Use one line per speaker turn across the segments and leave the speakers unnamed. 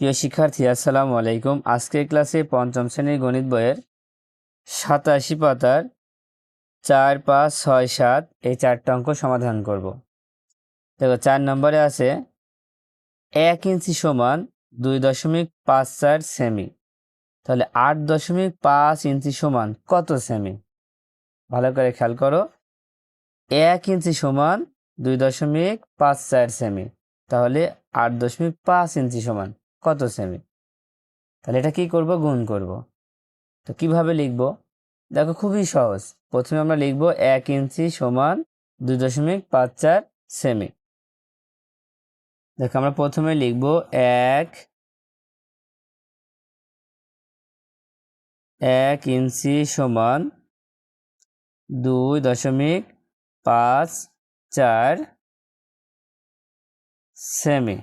প্রিয় শিক্ষার্থী, আসসালামু আলাইকুম। আজকের ক্লাসে পঞ্চম শ্রেণির গণিত বইয়ের সাতাশি পাতার চার, পাঁচ, ছয়, সাত এই চারটা অঙ্ক সমাধান করব। দেখো, চার নম্বরে আছে এক ইঞ্চি সমান দুই দশমিক পাঁচ চার সেমি। তাহলে আট দশমিক পাঁচ ইঞ্চি সমান কত সেমি? ভালো করে খেয়াল করো। এক ইঞ্চি সমান দুই দশমিক পাঁচ চার সেমি। তাহলে আট দশমিক পাঁচ ইঞ্চি সমান কত সেমি তাহলে এটা কি করব? গুণ করব। তো কীভাবে লিখব? দেখো খুবই সহজ। প্রথমে আমরা লিখব এক ইঞ্চি সমান দুই দশমিক পাঁচ চার সেমি দেখো আমরা প্রথমে লিখব এক এক ইঞ্চি সমান দুই দশমিক পাঁচ চার সেমি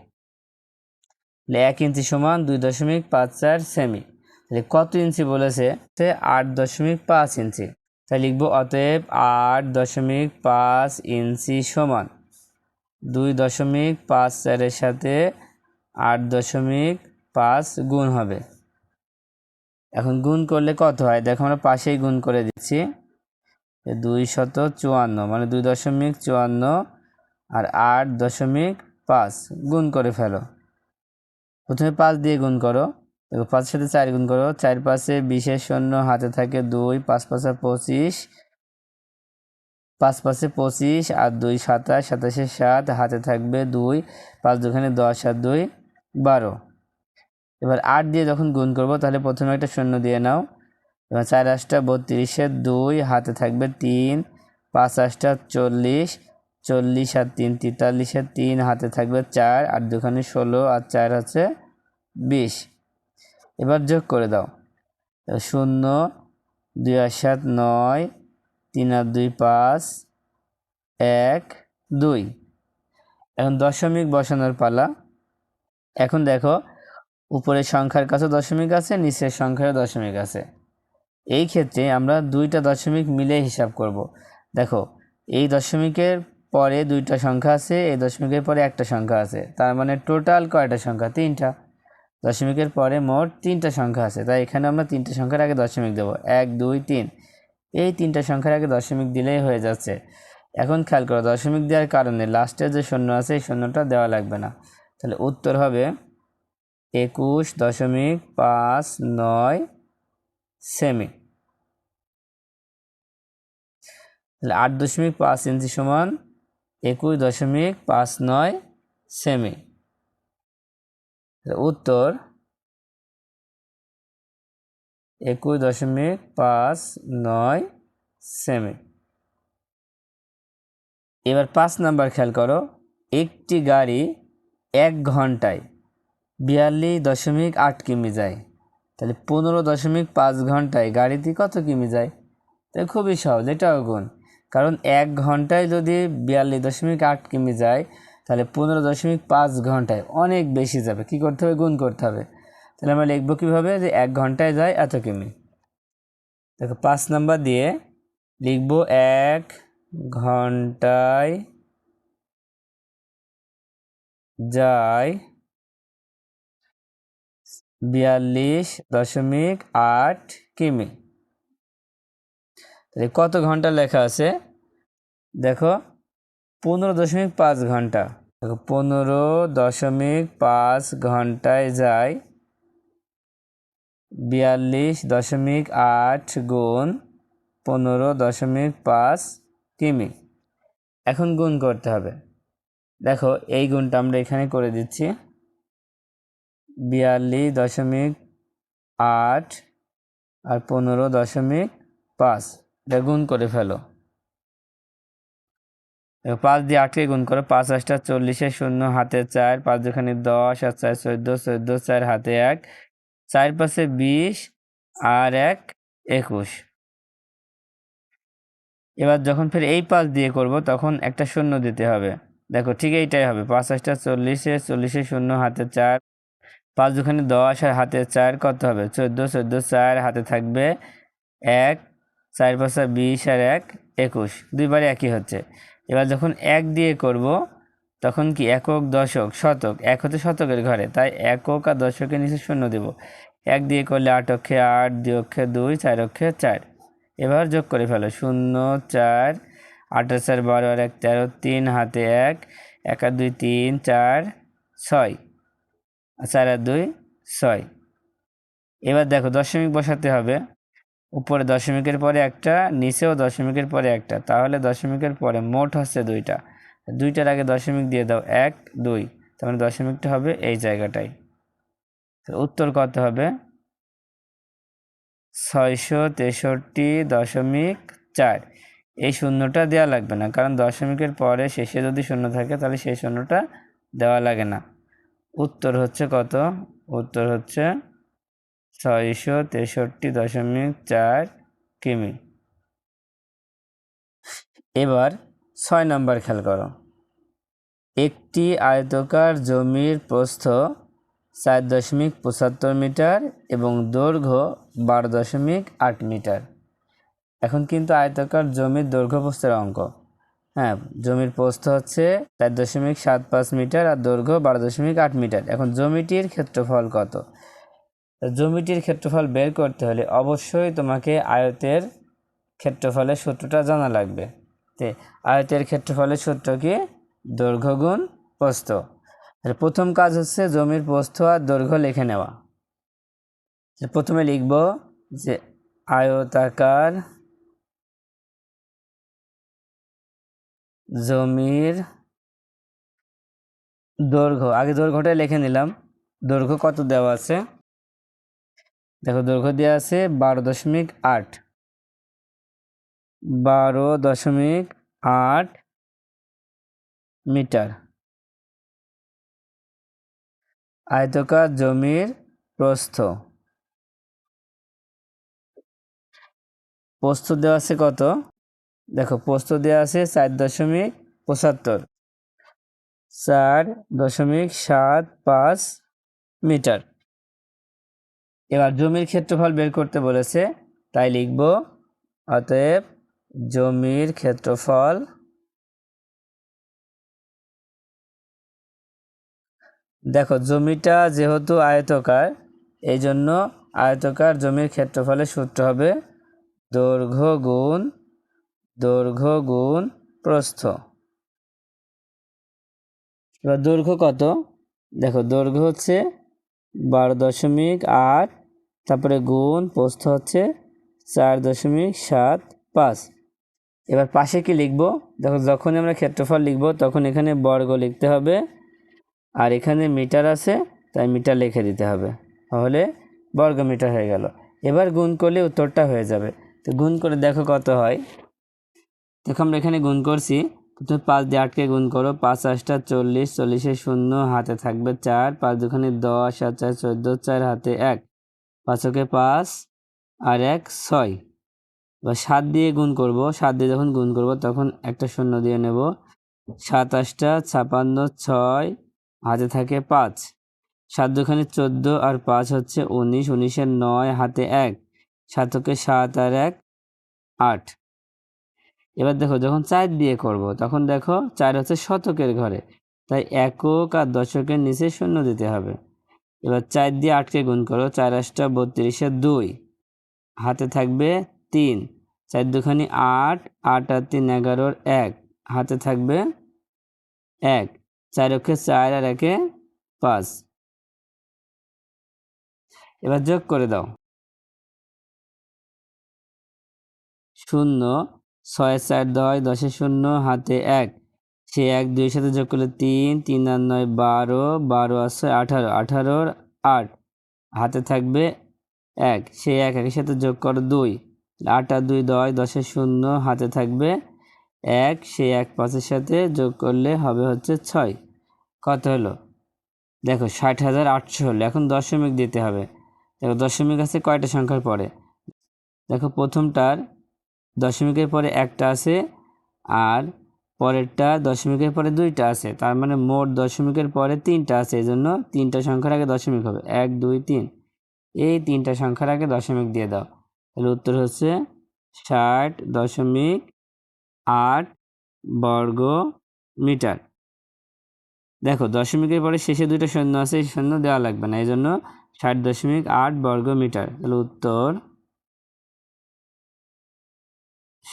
তাহলে এক ইঞ্চি সমান দুই দশমিক পাঁচ চার সেমি। তাহলে কত ইঞ্চি বলেছে? সে আট দশমিক পাঁচ ইঞ্চি। তাই লিখব অতএব আট দশমিক পাঁচ ইঞ্চি সমান দুই দশমিক পাঁচ চারের সাথে আট দশমিক পাঁচ গুণ হবে। এখন গুণ করলে কত হয়? দেখো আমরা পাশেই গুণ করে দিচ্ছি। দুই শত চুয়ান্ন মানে দুই দশমিক চুয়ান্ন আর আট দশমিক পাঁচ গুণ করে ফেলো। প্রথমে পাঁচ দিয়ে গুণ করো। দেখো, পাঁচের সাথে চার গুণ করো। চার পাঁচে বিশের শূন্য, হাতে থাকে দুই, পাঁচ পাঁচে পঁচিশ, পাঁচ পাঁচে পঁচিশ, আর দুই সাতাশ, সাতাশে সাত, হাতে থাকবে দুই, পাঁচ দুখানে দশ আর দুই বারো। এবার আট দিয়ে যখন গুণ করব, তাহলে প্রথমে একটা শূন্য দিয়ে নাও। এবার চার আটটা বত্রিশের দুই, হাতে থাকবে তিন, পাঁচ আটটা চল্লিশ চল্লিশ আর তিন তেতাল্লিশের তিন, হাতে থাকবে চার, আর দুখানে ষোলো, আর চার হচ্ছে বিশ। এবার যোগ করে দাও। শূন্য, দুই আর সাত, নয়, তিন আর দুই, পাঁচ, এক, দুই। এখন দশমিক বসানোর পালা। এখন দেখো, উপরের সংখ্যার কাছে দশমিক আছে, নিচের সংখ্যার দশমিক আছে। এই ক্ষেত্রে আমরা দুইটা দশমিক মিলে হিসাব করব। দেখো, এই দশমিকের পরে দুইটা সংখ্যা আছে এই দশমিকের পরে একটা সংখ্যা আছে। তার মানে টোটাল কয়টা সংখ্যা? তিনটা। দশমিকের পরে মোট তিনটা সংখ্যা আছে। তাই এখানে আমরা তিনটা সংখ্যার আগে দশমিক দেবো। এক, দুই, তিন। এই তিনটা সংখ্যার আগে দশমিক দিলেই হয়ে যাচ্ছে। এখন খেয়াল করো, দশমিক দেওয়ার কারণে লাস্টের যে শূন্য আছে, এই শূন্যটা দেওয়া লাগবে না। তাহলে উত্তর হবে একুশ দশমিক পাঁচ নয় সেমি তাহলে আট দশমিক পাঁচ ইঞ্চি সমান একুশ দশমিক পাঁচ নয় সেমি। উত্তর, একুশ দশমিক পাঁচ নয় সেমি। এবার পাঁচ নাম্বার খেয়াল করো, একটি গাড়ি এক ঘন্টায় বিয়াল্লিশ দশমিক আট কিমি যায়। তাহলে পনেরো দশমিক পাঁচ ঘন্টায় গাড়িতে কত কিমি যায়? তাই খুবই সহজ, এটাও গুণ। কারণ এক ঘন্টায় যদি বিয়াল্লিশ দশমিক আট কিমি যায়, তাহলে পনেরো দশমিক পাঁচ ঘন্টায় অনেক বেশি যাবে। কি করতে হবে? গুণ করতে হবে। তাহলে আমরা লিখব কীভাবে? যে এক ঘন্টায় যায় এত কিমি। দেখো, পাঁচ নাম্বার দিয়ে লিখব এক ঘন্টায় যায় বিয়াল্লিশ দশমিক আট কিমি। কত ঘণ্টা লেখা আছে? দেখো, পনেরো দশমিক পাঁচ ঘণ্টা। দেখো, পনেরো দশমিক পাঁচ ঘন্টায় যায় বিয়াল্লিশ দশমিক আট গুণ পনেরো দশমিক পাঁচ কিমি। এখন গুণ করতে হবে। দেখো, এই গুণটা আমরা এখানে করে দিচ্ছি। বিয়াল্লিশ দশমিক আট আর পনেরো দশমিক পাঁচ। গুণ করে ফেলো। পাঁচ দিয়ে আটকে গুণ করো, পাঁচ আটটা চল্লিশে শূন্য, হাতে চার, পাঁচ দুখানে দশ, আর চার চোদ্দ চোদ্দ, চার, হাতে এক, চার পাশে বিশ, আর এক, একুশ। এবার যখন ফের এই পাঁচ দিয়ে করব, তখন একটা শূন্য দিতে হবে। দেখো, ঠিক এইটাই হবে, পাঁচ আটটা চল্লিশে চল্লিশে শূন্য, হাতে চার, পাঁচ দুখানে দশ, আর হাতে চার কত হবে? চোদ্দ চোদ্দ, চার, হাতে থাকবে এক চার পাঁচা বিশ আর এক, একুশ। দুইবারে একই হচ্ছে। এবার যখন এক দিয়ে করব, তখন কি একক, দশক, শতক? এক হতে শতকের ঘরে, তাই একক আর দশকের নিচে শূন্য দেব। এক দিয়ে করলে আট অক্ষে আট, দুই অক্ষে দুই, চার অক্ষে চার। এবার যোগ করে ফেলো। শূন্য, চার আঠাশ চার, বারো আর এক, তেরো, তিন, হাতে এক এক আর দুই, তিন, চার, ছয়। চার আর দুই, ছয়। এবার দেখো, দশমিক বসাতে হবে। উপরে দশমিকের পরে একটা, নিচেও দশমিকের পরে একটা। তাহলে দশমিকের পরে মোট হচ্ছে দুইটা। দুইটার আগে দশমিক দিয়ে দাও এক, দুই। তার মানে দশমিকটা হবে এই জায়গাটায়। উত্তর কত হবে? ছয়শো তেষট্টি দশমিক চার। এই শূন্যটা দেওয়া লাগবে না, কারণ দশমিকের পরে শেষে যদি শূন্য থাকে, তাহলে সেই শূন্যটা দেওয়া লাগে না। উত্তর হচ্ছে কত? উত্তর হচ্ছে ছয়শো তেষট্টি দশমিক চার কিমি। এবার ছয় নম্বর খেয়াল করো। একটি আয়তকার জমির প্রস্থ চার দশমিক পঁচাত্তর মিটার এবং দৈর্ঘ্য বারো দশমিক আট মিটার। এখন কিন্তু আয়তকার জমির দৈর্ঘ্য প্রস্থের অঙ্ক। হ্যাঁ জমির প্রস্থ হচ্ছে চার দশমিক সাত পাঁচ মিটার আর দৈর্ঘ্য বারো দশমিক আট মিটার। এখন জমিটির ক্ষেত্রফল কত? জমিটির ক্ষেত্রফল বের করতে হলে অবশ্যই তোমাকে আয়তের ক্ষেত্রফলের সূত্রটা জানা লাগবে। তে আয়তের ক্ষেত্রফলের সূত্র কি? দৈর্ঘ্য গুণ প্রস্থ। প্রথম কাজ হচ্ছে জমির প্রস্থ আর দৈর্ঘ্য লিখে নেওয়া। প্রথমে লিখব যে আয়তাকার জমির দৈর্ঘ্য। আগে দৈর্ঘ্যটা লিখে নিলাম। দৈর্ঘ্য কত দেওয়া আছে? দেখো দৈর্ঘ্য দেওয়া আছে বারো দশমিক আট। বারো দশমিক আট মিটার। আয়তকার জমির প্রস্থ। প্রস্থ দেওয়া আছে কত? দেখো প্রস্থ দেওয়া আছে চার দশমিক পঁচাত্তর। চার দশমিক সাত পাঁচ মিটার। এবার জমির ক্ষেত্রফল বের করতে বলেছে, তাই লিখব, অতএব জমির ক্ষেত্রফল দেখো, জমিটা যেহেতু আয়তকার এই জন্য আয়তকার জমির ক্ষেত্রফলের সূত্র হবে দৈর্ঘ্য গুণ দৈর্ঘ্য গুণ প্রস্থ। এবার দৈর্ঘ্য কত? দেখো, দৈর্ঘ্য হচ্ছে বারো দশমিক আট, তারপরে গুণ, প্রস্থ হচ্ছে চার দশমিক সাত পাঁচ। এবার পাশে কি লিখব? দেখো যখন আমরা ক্ষেত্রফল লিখব, তখন এখানে বর্গ লিখতে হবে, আর এখানে মিটার আছে, তাই মিটার লিখে দিতে হবে। তাহলে বর্গ মিটার হয়ে গেল। এবার গুণ করলে উত্তরটা হয়ে যাবে। তো গুণ করে দেখো কত হয়। দেখো, আমরা এখানে গুণ করছি তুমি পাঁচ দিয়ে আটকে গুণ করো। পাঁচ আটটা চল্লিশ, চল্লিশে শূন্য, হাতে থাকবে চার। পাঁচ দুখানে দশ আর চার, চোদ্দ, চার হাতে এক। পাঁচকে পাঁচ আর এক ছয়। বা সাত দিয়ে গুণ করব। সাত দিয়ে যখন গুণ করব, তখন একটা শূন্য দিয়ে নেব। সাতাশটা ছাপান্ন, ছয়, হাতে থাকে পাঁচ। সাত দুখানে চোদ্দ আর পাঁচ হচ্ছে উনিশ। উনিশের নয়, হাতে এক। সাতকে সাত আর এক, আট। এবার দেখো, যখন চার দিয়ে করব, তখন দেখো চার হচ্ছে শতকের ঘরে। তাই একক আর দশকের নিচে শূন্য দিতে হবে। এবার চার দিয়ে আটকে গুণ করো, চার আটটা বত্রিশে দুই। হাতে থাকবে তিন। চার দুখানি আট আট আর তিন এগারোর এক। হাতে থাকবে এক। চার অক্ষে চার আর একে পাঁচ। এবার যোগ করে দাও। শূন্য ছয় চার দশ দশে শূন্য, হাতে এক। সে এক দুই সাথে যোগ করলে তিন তিন আর নয়, বারো। বারো আর ছয়, আঠারো। আঠারোর আট। হাতে থাকবে এক। সে এক, একের সাথে যোগ করো দুই। আট আর দুই, দশ, দশে শূন্য, হাতে থাকবে এক। সে এক, পাঁচের সাথে যোগ করলে হবে হচ্ছে ছয়। কত হলো? দেখো, ষাট হাজার আটশো হলো। এখন দশমিক দিতে হবে। দেখো, দশমিক আছে কয়টা সংখ্যার পরে? দেখো, প্রথমটার দশমিকের পরে একটা আছে আর পরেরটা দশমিকের পরে দুইটা আছে। তার মানে মোট দশমিকের পরে তিনটা আছে। এই জন্য তিনটা সংখ্যার আগে দশমিক হবে। এক, দুই, তিন। এই তিনটা সংখ্যার আগে দশমিক দিয়ে দাও। তাহলে উত্তর হচ্ছে ষাট দশমিক আট বর্গ মিটার। দেখো, দশমিকের পরে শেষে দুটো শূন্য আছে, এই শূন্য দেওয়া লাগবে না। এই জন্য ষাট দশমিক আট বর্গ মিটার। তাহলে উত্তর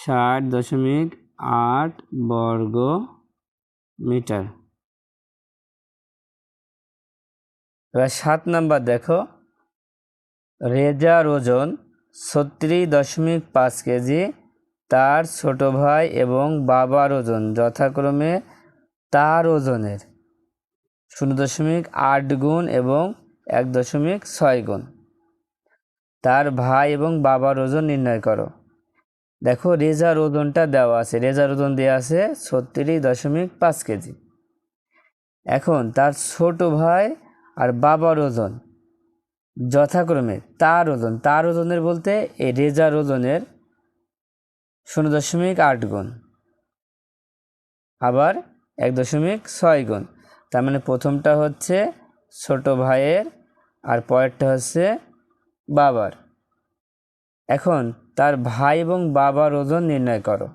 ষাট দশমিক আট বর্গ মিটার। এবার সাত নাম্বার দেখো। রেজার ওজন ছত্রিশ দশমিক পাঁচ কেজি, তার ছোট ভাই এবং বাবার ওজন যথাক্রমে তার ওজনের শূন্য দশমিক আট গুণ এবং এক দশমিক ছয় গুণ। তার ভাই এবং বাবার ওজন নির্ণয় করো। দেখো, রেজার ওজনটা দেওয়া আছে। রেজার ওজন দেওয়া আছে ছত্রিশ দশমিক পাঁচ কেজি। এখন তার ছোট ভাই আর বাবার ওজন যথাক্রমে তার ওজন, তার ওজনের বলতে এই রেজার ওজনের শূন্য দশমিক আট গুণ, আবার এক দশমিক ছয় গুণ। তার মানে প্রথমটা হচ্ছে ছোট ভাইয়ের আর পরেরটা হচ্ছে বাবার। এখন তার ভাই এবং বাবার ওজন নির্ণয় করো।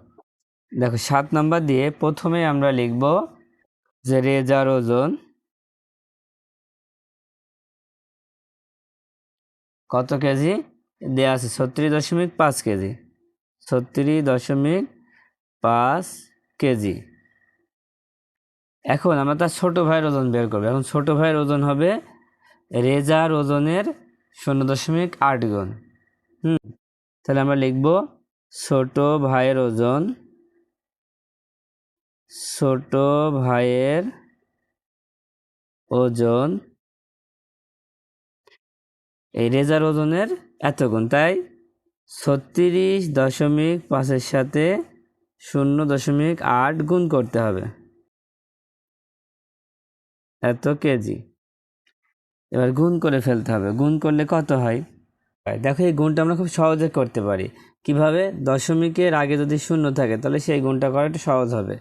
দেখো, সাত নাম্বার দিয়ে প্রথমে আমরা লিখব যে রেজার ওজন কত কেজি? দেওয়া আছে ছত্রিশ দশমিক পাঁচ কেজি। ছত্রিশ দশমিক পাঁচ কেজি। এখন আমরা তার ছোট ভাইয়ের ওজন বের করব। এখন ছোট ভাইয়ের ওজন হবে রেজার ওজনের শূন্য দশমিক আট গুণ। হুম। তাহলে আমরা লিখব ছোট ভাইয়ের ওজন, ছোট ভাইয়ের ওজন, এই রেজার ওজনের এত গুণ তাই ছত্রিশ দশমিক পাঁচের সাথে শূন্য দশমিক আট গুণ করতে হবে। এত কেজি। এবার গুণ করে ফেলতে হবে। গুণ করলে কত হয়? দেখো এই গুণটা আমরা খুব সহজে করতে পারি। কীভাবে? দশমিকের আগে যদি শূন্য থাকে, তাহলে সেই গুণটা করা একটু সহজ হবে।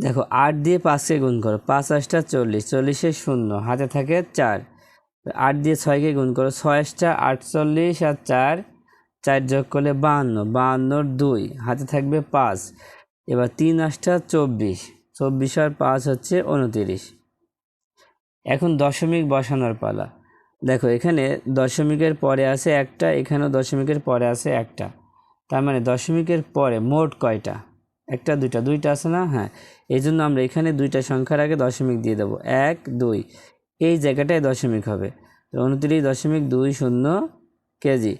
দেখো, আট দিয়ে পাঁচকে গুণ করো। পাঁচ আটটা চল্লিশ। চল্লিশে শূন্য। হাতে থাকে চার। আট দিয়ে ছয়কে গুণ করো। ছয় আটটা আটচল্লিশ আর চার। চার যোগ করলে বাহান্ন। বাহান্নর দুই। হাতে থাকবে পাঁচ। এবার তিন আটটা চব্বিশ। চব্বিশ আর পাঁচ হচ্ছে উনতিরিশ। এখন দশমিক বসানোর পালা। দেখো, এখানে দশমিকের পরে আছে একটা, এখানেও দশমিকের পরে আছে একটা। তার মানে দশমিকের পরে মোট কয়টা? একটা, দুইটা। দুইটা আছে না? হ্যাঁ। এই জন্য আমরা এখানে দুইটা সংখ্যার আগে দশমিক দিয়ে দেবো। এক, দুই। এই জায়গাটায় দশমিক হবে। উনত্রিশ দশমিক দুই শূন্য কেজি।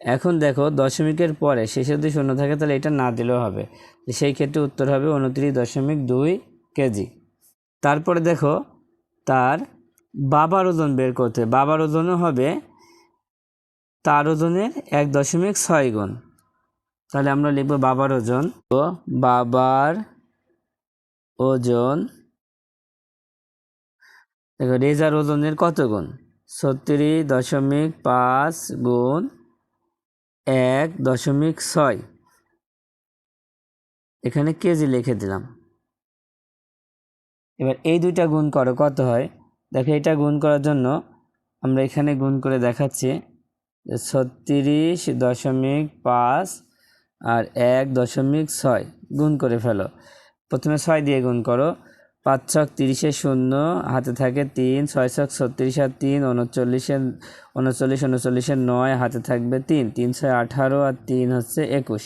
এখন দেখো, দশমিকের পরে শেষে যদি শূন্য থাকে, তাহলে এটা না দিলেও হবে। সেই ক্ষেত্রে উত্তর হবে উনত্রিশ দশমিক দুই কেজি। তারপরে দেখো, তার বাবার ওজন বের করতে বাবার ওজনও হবে, তার ওজনের এক দশমিক ছয় গুণ। তাহলে আমরা লিখব বাবার ওজন। তো বাবার ওজন, দেখো, রেজার ওজনের কত গুণ? ছত্রিশ দশমিক পাঁচ গুণ এক দশমিক ছয়। এখানে কেজি লিখে দিলাম। এবার এই দুইটা গুণ করো, কত হয়? দেখো এটা গুণ করার জন্য আমরা এখানে গুণ করে দেখাচ্ছি ছত্রিশ দশমিক পাঁচ আর এক দশমিক ছয় গুণ করে ফেলো। প্রথমে ছয় দিয়ে গুণ করো। পাঁচ ছক তিরিশে শূন্য, হাতে থাকে তিন, ছয় ছক ছত্রিশ আর তিন, উনচল্লিশে, উনচল্লিশ উনচল্লিশের নয়, হাতে থাকবে তিন তিন ছয় আঠারো আর তিন হচ্ছে একুশ।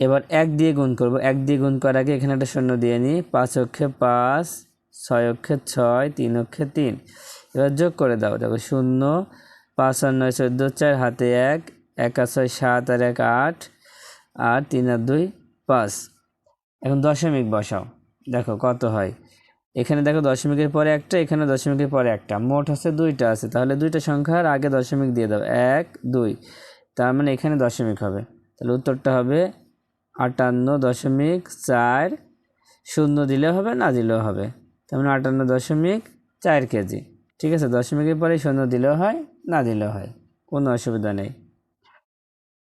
এবার এক দিয়ে গুণ করব। এক দিয়ে গুণ করার আগে এখানে একটা শূন্য দিয়ে নিই। পাঁচ অক্ষে পাঁচ ছয় অক্ষে ছয়, তিন অক্ষে তিন। এবার যোগ করে দাও। দেখো, শূন্য, পাঁচ আর নয়, চোদ্দ, চার, হাতে এক এক আর ছয়, সাত আর এক, আট আর তিন আর দুই, পাঁচ। এখন দশমিক বসাও। দেখো, কত হয়? এখানে দেখো, দশমিকের পরে একটা, এখানে দশমিকের পরে একটা। মোট হচ্ছে দুইটা আছে। তাহলে দুইটা সংখ্যার আগে দশমিক দিয়ে দাও। এক, দুই। তার মানে এখানে দশমিক হবে। তাহলে উত্তরটা হবে আটান্ন দশমিক চার। শূন্য দিলেও হবে, না দিলেও হবে। তার মানে আটান্ন দশমিক চার কেজি। ঠিক আছে, দশমিকের পরে শূন্য দিলেও হয়, না দিলেও হয়। কোনো অসুবিধা নেই।